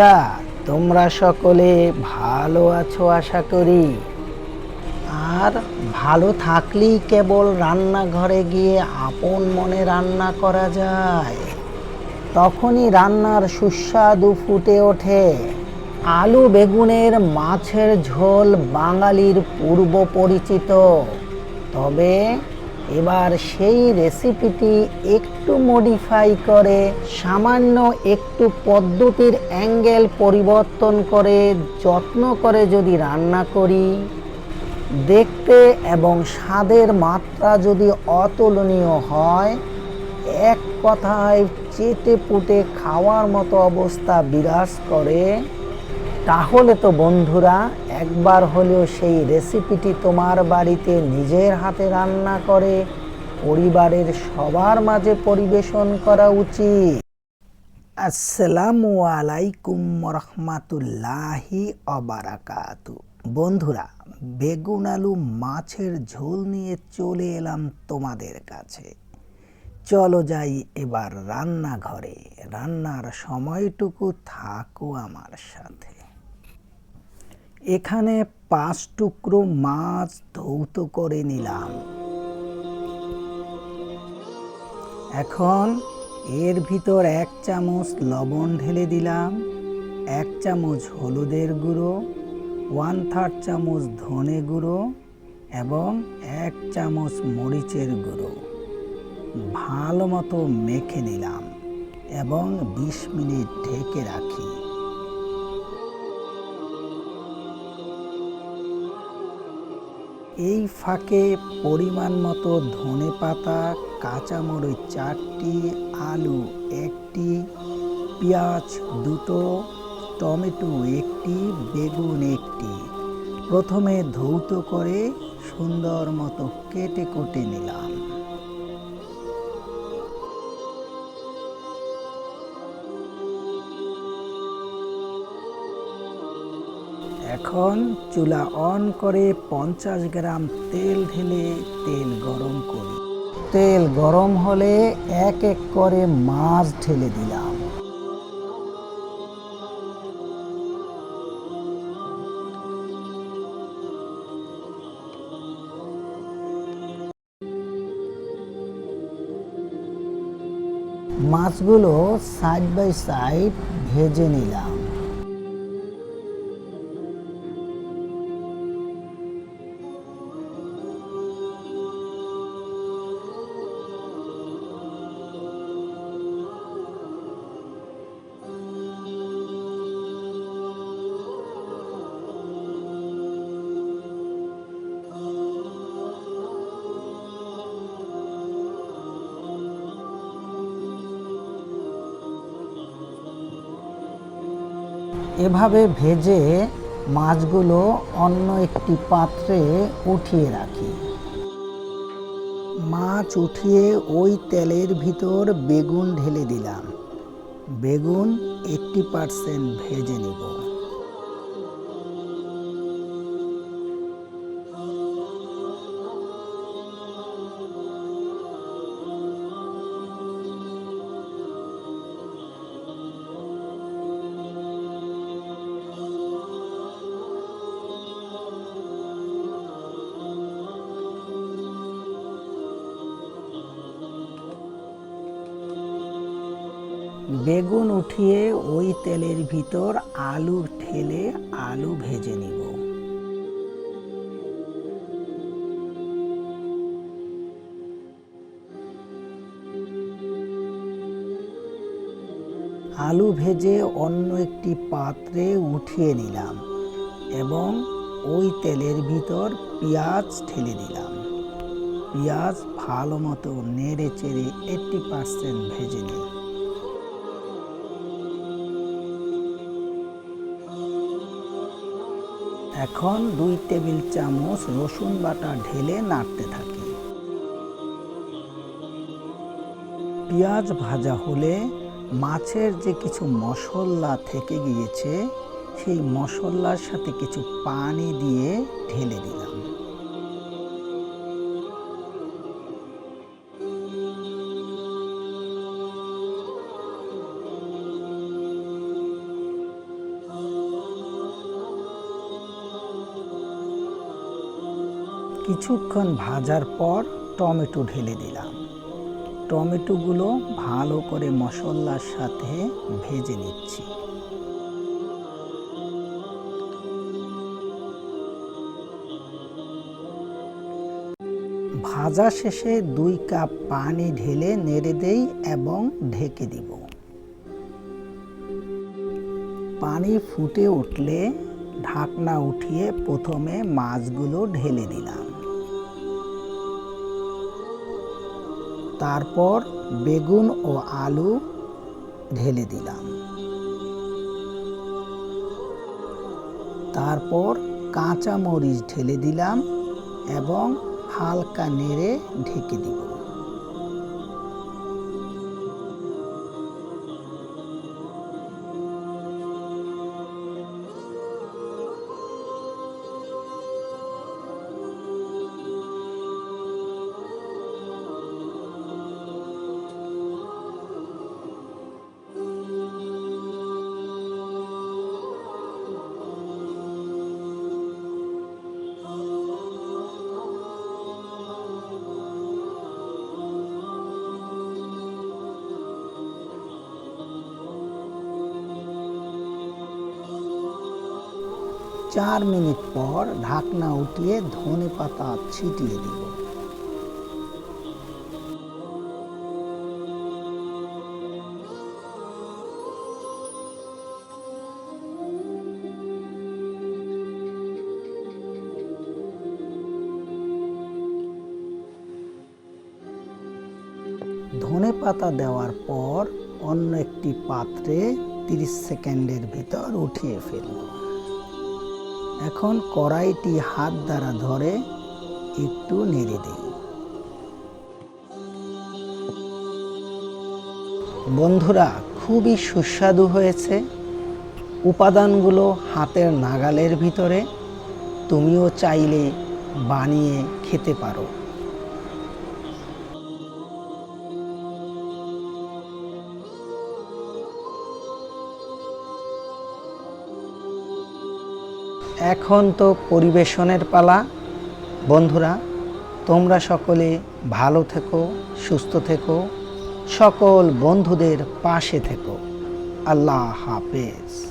বন্ধুরা, তোমরা সকলে ভালো আছো আশা করি। আর ভালো থাকলেই কেবল রান্নাঘরে গিয়ে আপন মনে রান্না করা যায়। তখনই রান্নার সুস্বাদু ফুটে ওঠে। আলু বেগুনের মাছের ঝোল বাঙালির পূর্ব পরিচিত। তবে এবার সেই রেসিপিটি একটু মডিফাই করে সামান্য একটু পদ্ধতির অ্যাঙ্গেল পরিবর্তন করে যত্ন করে যদি রান্না করি, দেখতে এবং স্বাদের মাত্রা যদি অতুলনীয় হয়, এক কথায় চেটে পুটে খাওয়ার মতো অবস্থা বিরাজ করে। তাহলে তো বন্ধুরা একবার হলেও সেই রেসিপিটি তোমার বাড়িতে নিজের হাতে রান্না করে, পরিবারের সবার মাঝে পরিবেশন করা উচিত। আসসালামু আলাইকুম রহমাতুল্লাহি অবারাকাতু বন্ধুরা, বেগুন আলু মাছের ঝোল নিয়ে চলে এলাম তোমাদের কাছে। চলো যাই এবার রান্নাঘরে। রান্নার সময়টুকু থাকো আমার সাথে। এখানে পাঁচ টুকরো মাছ ধৌত করে নিলাম। এখন এর ভিতর এক চামচ লবণ ঢেলে দিলাম, এক চামচ হলুদের গুঁড়ো ওয়ান থার্ড চামচ ধনে গুঁড়ো এবং এক চামচ মরিচের গুঁড়ো। ভালো মতো মেখে নিলাম এবং বিশ মিনিট ঢেকে রাখি। এই ফাঁকে পরিমাণ মতো ধনে পাতা, কাঁচামরিচ চারটি, আলু একটি, পেঁয়াজ দুটো, টমেটো একটি, বেগুন একটি। প্রথমে ধৌত করে সুন্দর মতো কেটে কুটে নিলাম। এখন চুলা অন করে পঞ্চাশ গ্রাম তেল ঢেলে তেল গরম করি। তেল গরম হলে এক এক করে মাছ ঢেলে দিলাম। মাছগুলো সাইড বাই সাইড ভেজে নিলাম। এভাবে ভেজে মাছগুলো অন্য একটি পাত্রে উঠিয়ে রাখি। মাছ উঠিয়ে ওই তেলের ভিতর বেগুন ঢেলে দিলাম। বেগুন এইটটি পার্সেন্ট ভেজে নিব। বেগুন উঠিয়ে ওই তেলের ভিতর আলু ঠেলে আলু ভেজে নিব। আলু ভেজে অন্য একটি পাত্রে উঠিয়ে নিলাম এবং ওই তেলের ভিতর পেঁয়াজ ঠেলে দিলাম। পেঁয়াজ ভালো মতো নেড়ে চেড়ে এইট্টি পার্সেন্ট ভেজে নিই। এখন দুই টেবিল চামচ রসুন বাটা ঢেলে নাড়তে থাকি। পেঁয়াজ ভাজা হলে মাছের যে কিছু মশলা থেকে গিয়েছে, সেই মশলার সাথে কিছু পানি দিয়ে ঢেলে দিলাম। কিছুক্ষণ ভাজার পর টমেটো ঢেলে দিলাম। টমেটোগুলো ভালো করে মশলার সাথে ভেজে নিচ্ছি। ভাজা শেষে দুই কাপ পানি ঢেলে নেড়ে দেই এবং ঢেকে দিব। পানি ফুটে উঠলে ঢাকনা উঠিয়ে প্রথমে মাছগুলো ঢেলে দিলাম। তারপর বেগুন ও আলু ঢেলে দিলাম। তারপর কাঁচা মরিচ ঢেলে দিলাম এবং হালকা নেড়ে ঢেকে দিব। চার মিনিট পর ঢাকনা উঠিয়ে ধনে পাতা ছিটিয়ে দিব। ধনে পাতা দেওয়ার পর অন্য একটি পাত্রে 30 সেকেন্ডের ভিতর উঠিয়ে ফেলব এখন কড়াইটি হাত দ্বারা ধরে একটু নেড়ে দিই। বন্ধুরা, খুবই সুস্বাদু হয়েছে। উপাদানগুলো হাতের নাগালের ভিতরে, তুমিও চাইলে বানিয়ে খেতে পারো। এখন তো পরিবেশনের পালা। বন্ধুরা, তোমরা সকলে ভালো থেকো, সুস্থ থেকো, সকল বন্ধুদের পাশে থেকো। আল্লাহ হাফেজ।